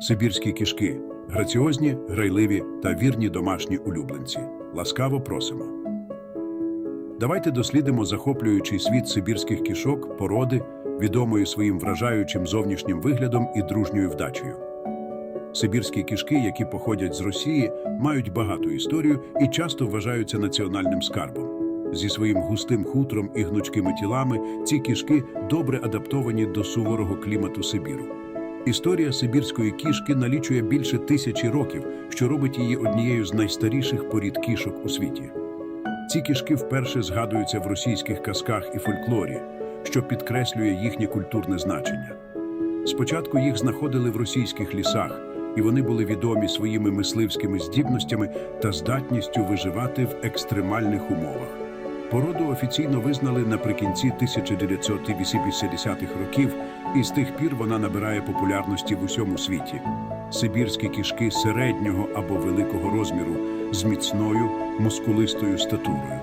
Сибірські кішки граціозні, грайливі та вірні домашні улюбленці. Ласкаво просимо. Давайте дослідимо захоплюючий світ сибірських кішок, породи, відомої своїм вражаючим зовнішнім виглядом і дружньою вдачею. Сибірські кішки, які походять з Росії, мають багату історію і часто вважаються національним скарбом. Зі своїм густим хутром і гнучкими тілами ці кішки добре адаптовані до суворого клімату Сибіру. Історія сибірської кішки налічує більше тисячі років, що робить її однією з найстаріших порід кішок у світі. Ці кішки вперше згадуються в російських казках і фольклорі, що підкреслює їхнє культурне значення. Спочатку їх знаходили в російських лісах, і вони були відомі своїми мисливськими здібностями та здатністю виживати в екстремальних умовах. Породу офіційно визнали наприкінці 1980-х років, і з тих пір вона набирає популярності в усьому світі. Сибірські кішки середнього або великого розміру з міцною мускулистою статурою.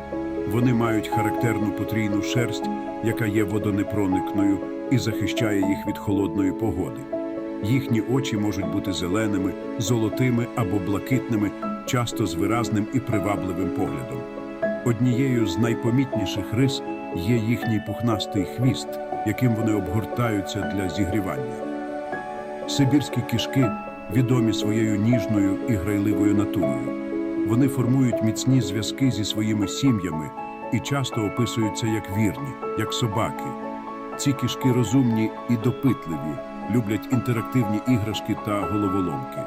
Вони мають характерну потрійну шерсть, яка є водонепроникною і захищає їх від холодної погоди. Їхні очі можуть бути зеленими, золотими або блакитними, часто з виразним і привабливим поглядом. Однією з найпомітніших рис є їхній пухнастий хвіст, яким вони обгортаються для зігрівання. Сибірські кішки відомі своєю ніжною і грайливою натурою. Вони формують міцні зв'язки зі своїми сім'ями і часто описуються як вірні, як собаки. Ці кішки розумні і допитливі, люблять інтерактивні іграшки та головоломки.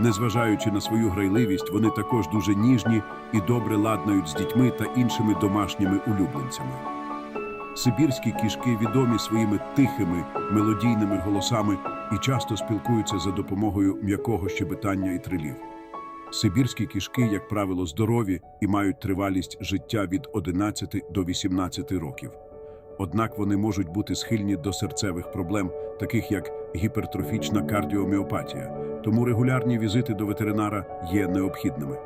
Незважаючи на свою грайливість, вони також дуже ніжні і добре ладнають з дітьми та іншими домашніми улюбленцями. Сибірські кішки відомі своїми тихими, мелодійними голосами і часто спілкуються за допомогою м'якого щебетання і трилів. Сибірські кішки, як правило, здорові і мають тривалість життя від 11 до 18 років. Однак вони можуть бути схильні до серцевих проблем, таких як гіпертрофічна кардіоміопатія, тому регулярні візити до ветеринара є необхідними.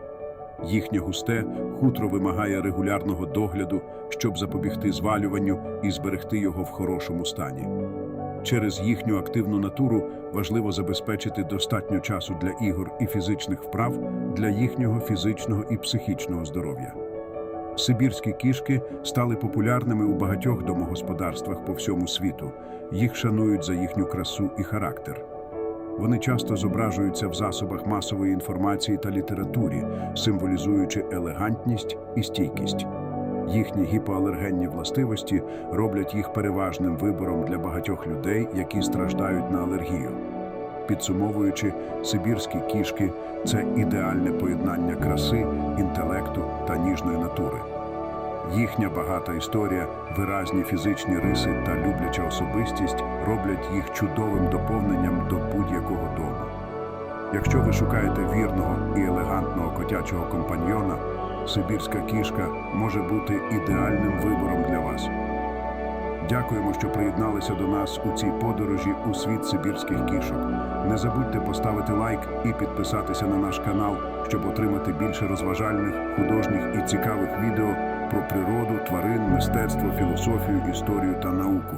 Їхнє густе хутро вимагає регулярного догляду, щоб запобігти звалюванню і зберегти його в хорошому стані. Через їхню активну натуру важливо забезпечити достатньо часу для ігор і фізичних вправ для їхнього фізичного і психічного здоров'я. Сибірські кішки стали популярними у багатьох домогосподарствах по всьому світу. Їх шанують за їхню красу і характер. Вони часто зображуються в засобах масової інформації та літературі, символізуючи елегантність і стійкість. Їхні гіпоалергенні властивості роблять їх переважним вибором для багатьох людей, які страждають на алергію. Підсумовуючи, сибірські кішки це ідеальне поєднання краси, інтелекту та ніжної натури. Їхня багата історія, виразні фізичні риси та любляча особистість роблять їх чудовим доповненням до будь-якого дому. Якщо ви шукаєте вірного і елегантного котячого компаньйона, сибірська кішка може бути ідеальним вибором для вас. Дякуємо, що приєдналися до нас у цій подорожі у світ сибірських кішок. Не забудьте поставити лайк і підписатися на наш канал, щоб отримати більше розважальних, художніх і цікавих відео про природу, тварин, мистецтво, філософію, історію та науку.